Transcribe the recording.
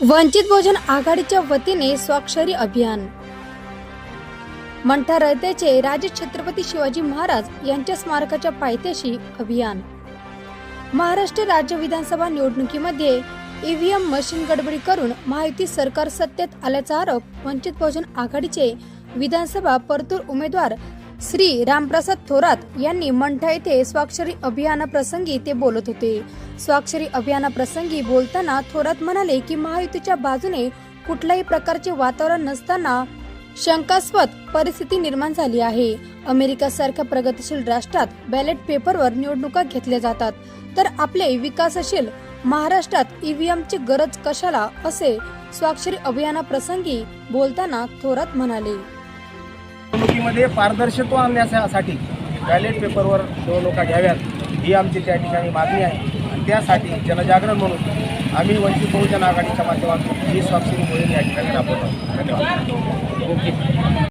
वंचित बहुजन आघाडीच्या वतीने स्वाक्षरी अभियान. मंठा रयतेचे राजे छत्रपती शिवाजी महाराज यांच्या स्मारकाच्या पायथ्याशी अभियान. महाराष्ट्र राज्य विधानसभा निवडणुकीमध्ये ईव्हीएम मशीन गडबडी करून महायुती सरकार सत्तेत आल्याचा आरोप वंचित बहुजन आघाडीचे विधानसभा परतूर उमेदवार श्री रामप्रसाद थोरात यांनी मंठा येथे स्वाक्षरी अभियानाप्रसंगी ते बोलत होते. स्वाक्षरी अभियानाप्रसंगी बोलताना थोरात म्हणाले की महायुतीच्या बाजूने कुठल्याही प्रकारचे वातावरण नसताना शंकास्पद परिस्थिती निर्माण झाली आहे. अमेरिकासारख्या प्रगतीशील राष्ट्रात बॅलेट पेपरवर निवडणुका घेतल्या जातात. तर आपले विकासशील महाराष्ट्रात ईव्हीएमची गरज कशाला? असे स्वाक्षरी अभियानाप्रसंगी बोलताना थोरात म्हणाले. निवडणुकीमध्ये पारदर्शत्व आणण्यासाठी बॅलेट पेपरवर निवडणुका घ्याव्यात ही आमची त्या ठिकाणी मागणी आहे. आणि त्यासाठी जनजागरण म्हणून आम्ही वंचित बहुजन आघाडीच्या माध्यमातून ही स्वाक्षरी मोहीम या ठिकाणी राबवतो. धन्यवाद. ओके